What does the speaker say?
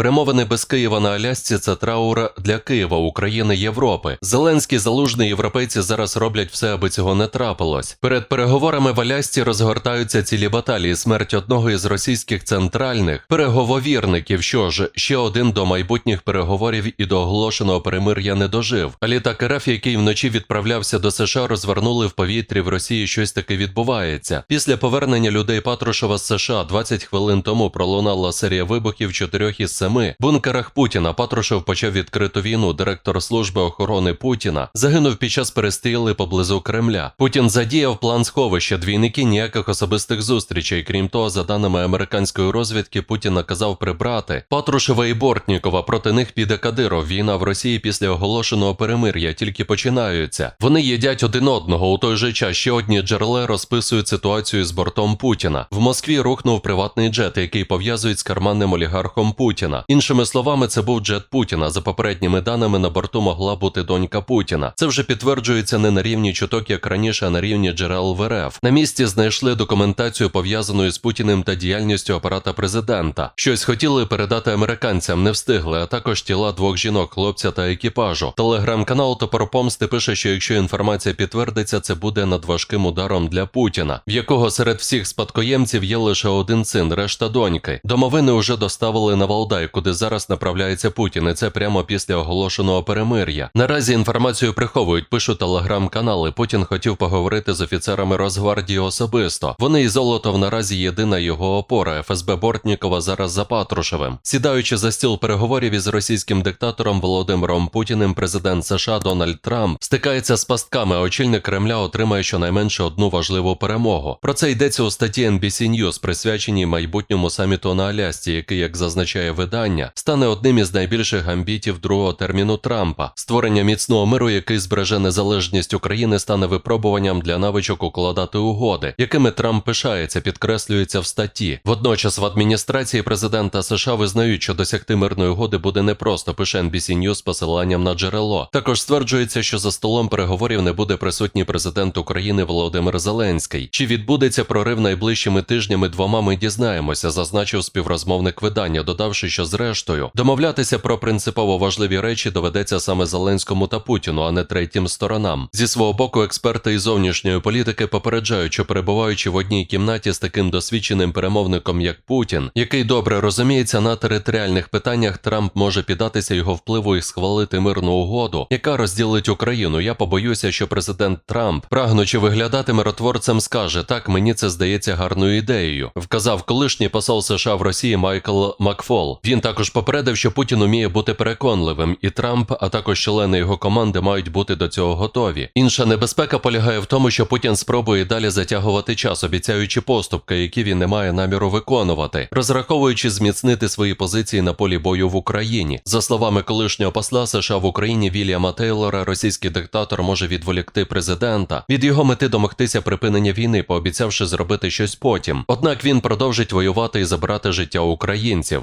Перемовини без Києва на Алясці це траур для Києва, України, Європи. Зеленський, Залужний, європейці зараз роблять все, аби цього не трапилось. Перед переговорами в Алясці розгортаються цілі баталії. Смерть одного із російських центральних переговірників. Що ж, ще один до майбутніх переговорів і до оголошеного перемир'я не дожив. А літак РФ, який вночі відправлявся до США, розвернули в повітрі в Росії. Щось таке відбувається. Після повернення людей Патрушева з США 20 хвилин тому пролунала серія вибухів чотирьох із семи бункерах Путіна. Патрушев почав відкриту війну. Директор служби охорони Путіна загинув під час перестріли поблизу Кремля. Путін задіяв план сховища. Двійники ніяких особистих зустрічей. Крім того, за даними американської розвідки, Путін наказав прибрати Патрушева і Бортнікова. Проти них піде Кадиров. Війна в Росії після оголошеного перемир'я тільки починаються. Вони їдять один одного. У той же час ще одні джерела розписують ситуацію з бортом Путіна. В Москві рухнув приватний джет, який пов'язують з карманним олігархом Путіна. Іншими словами, це був джет Путіна. За попередніми даними на борту могла бути донька Путіна. Це вже підтверджується не на рівні чуток, як раніше, а на рівні джерел в РФ. На місці знайшли документацію пов'язану з Путіним та діяльністю апарата президента. Щось хотіли передати американцям, не встигли, а також тіла двох жінок, хлопця та екіпажу. Телеграм-канал Топор Помсти пише, що якщо інформація підтвердиться, це буде надважким ударом для Путіна, в якого серед всіх спадкоємців є лише один син, решта доньки. Домовини вже доставили на Валдай, куди зараз направляється Путін, і це прямо після оголошеного перемир'я. Наразі інформацію приховують, пишуть телеграм-канали. Путін хотів поговорити з офіцерами Росгвардії особисто. Вони і Золотов наразі єдина його опора. ФСБ Бортнікова зараз за Патрушевим. Сідаючи за стіл переговорів із російським диктатором Володимиром Путіним, президент США Дональд Трамп стикається з пастками. а Очільник Кремля отримає щонайменше одну важливу перемогу. Про це йдеться у статті NBC News, присвяченій майбутньому саміту на Алясці, який, як зазначає видання, стане одним із найбільших амбітів другого терміну Трампа. Створення міцного миру, який збереже незалежність України, стане випробуванням для навичок укладати угоди, якими Трамп пишається, підкреслюється в статті. Водночас в адміністрації президента США визнають, що досягти мирної угоди буде непросто. Пише NBC News з посиланням на джерело. Також стверджується, що за столом переговорів не буде присутній президент України Володимир Зеленський. Чи відбудеться прорив найближчими тижнями двома? Ми дізнаємося, зазначив співрозмовник видання, додавши, що зрештою домовлятися про принципово важливі речі доведеться саме Зеленському та Путіну, а не третім сторонам. Зі свого боку, експерти із зовнішньої політики попереджають, що перебуваючи в одній кімнаті з таким досвідченим перемовником, як Путін, який добре розуміється на територіальних питаннях, Трамп може піддатися його впливу і схвалити мирну угоду, яка розділить Україну. Я побоюся, що президент Трамп, прагнучи виглядати миротворцем, скаже так, мені це здається гарною ідеєю. Вказав колишній посол США в Росії Майкл Макфол. Він також попередив, що Путін уміє бути переконливим, і Трамп, а також члени його команди мають бути до цього готові. Інша небезпека полягає в тому, що Путін спробує далі затягувати час, обіцяючи поступки, які він не має наміру виконувати, розраховуючи зміцнити свої позиції на полі бою в Україні. За словами колишнього посла США в Україні Вільяма Тейлора, російський диктатор може відволікти президента від його мети домогтися припинення війни, пообіцявши зробити щось потім. Однак він продовжить воювати і забрати життя українців.